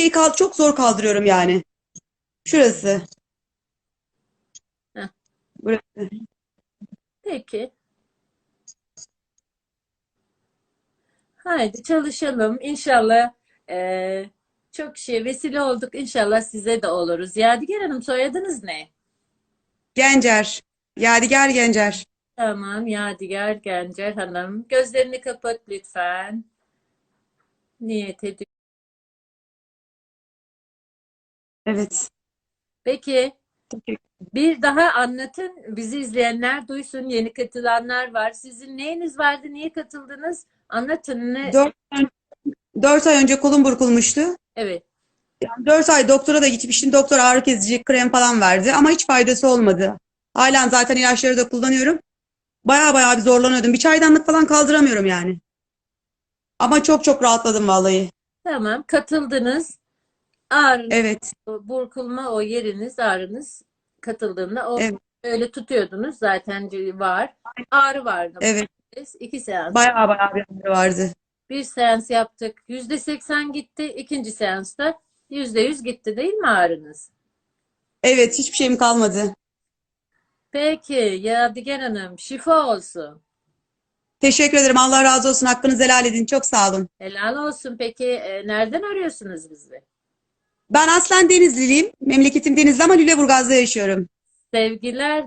şey kal çok zor kaldırıyorum yani. Şurası. Heh. Burası. Peki. Haydi çalışalım. İnşallah eee, çok kişiye vesile olduk. İnşallah size de oluruz. Yadigar Hanım soyadınız ne? Gencer. Yadigar Gencer. Tamam, Yadigar Gencer Hanım. Gözlerini kapat lütfen. Niyet ediyorum. Evet. Peki, bir daha anlatın. Bizi izleyenler duysun. Yeni katılanlar var. Sizin neyiniz vardı? Niye katıldınız? Anlatın ne? Dört, dört ay önce kolum burkulmuştu. Evet. Yani dört ay doktora da gitmiştim. Doktor ağrı kesici krem falan verdi ama hiç faydası olmadı. Halen zaten ilaçları da kullanıyorum. Baya baya bir zorlanıyordum. Bir çaydanlık falan kaldıramıyorum yani. Ama çok çok rahatladım vallahi. Tamam, katıldınız. Ağrınız, Evet. burkulma o yeriniz, ağrınız katıldığında o Evet. öyle tutuyordunuz zaten var. Ağrı vardı. Evet. İki seans. Baya baya bir ağrı vardı. Bir seans yaptık. Yüzde seksen gitti. İkinci seansta yüzde yüz gitti değil mi ağrınız? Evet. Hiçbir şeyim kalmadı. Peki Yadigar Hanım şifa olsun. Teşekkür ederim. Allah razı olsun. Hakkınızı helal edin. Çok sağ olun. Helal olsun. Peki e, nereden arıyorsunuz bizi? Ben aslen Denizliliyim. Memleketim Denizli ama Lüleburgaz'da yaşıyorum. Sevgiler